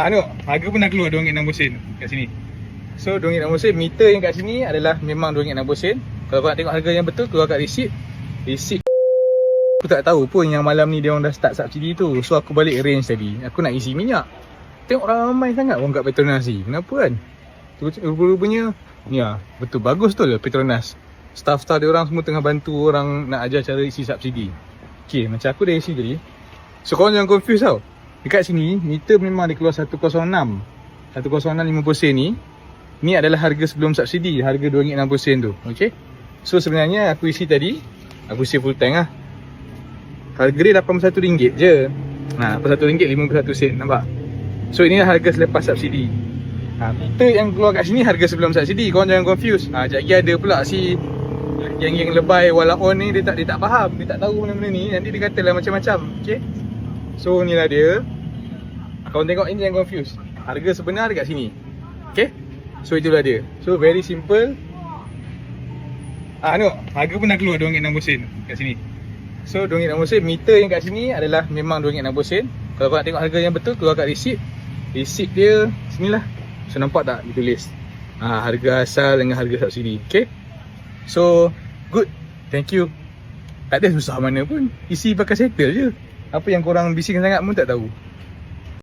Ah, tengok, harga pun dah keluar RM2.60 sen kat sini. So RM2.60 sen, meter yang kat sini adalah memang RM2.60 sen. Kalau korang tengok harga yang betul, keluar kat receipt. Receipt Aku tak tahu pun yang malam ni dia orang dah start subsidi tu. So aku balik range tadi. Aku nak isi minyak. Tengok ramai sangat orang kat Petronas ni. Kenapa kan? Rupa-rupanya ni lah. Betul bagus tu lah Petronas. Staff-staff dia orang semua tengah bantu orang nak ajar cara isi subsidi. Okay, macam aku dah isi tadi. So korang jangan confuse tau. Dekat sini, meter memang dia keluar 106. 106.50 sen ni. Ni adalah harga sebelum subsidi. Harga RM2.60 sen tu. Okay. So sebenarnya aku isi tadi. Aku isi full tank lah. Harga dia RM81 je. Ha, RM81.51 sen. Nampak? So inilah harga selepas subsidi. Ha, meter yang keluar kat sini harga sebelum subsidi. Korang jangan confuse. Ha, sekejap lagi ada pula si yang-yang lebay wala on ni dia tak dia tak faham. Dia tak tahu benda-benda ni. Nanti dia katalah macam-macam. Okay? So inilah dia. Korang tengok ini jangan confuse. Harga sebenar dekat sini. Okay? So itulah dia. So very simple. Ah, tengok. Harga pun dah keluar RM2.60 sen kat sini. So RM2.60 sen, meter yang kat sini adalah memang RM2.60 sen. Kalau korang tengok harga yang betul, keluar kat receipt. Receipt dia sinilah. So nampak tak ditulis? Ah, harga asal dengan harga subsidi. Okay? So, good. Thank you. Tak ada susah mana pun. Isi pakai settle je. Apa yang korang bising sangat pun tak tahu.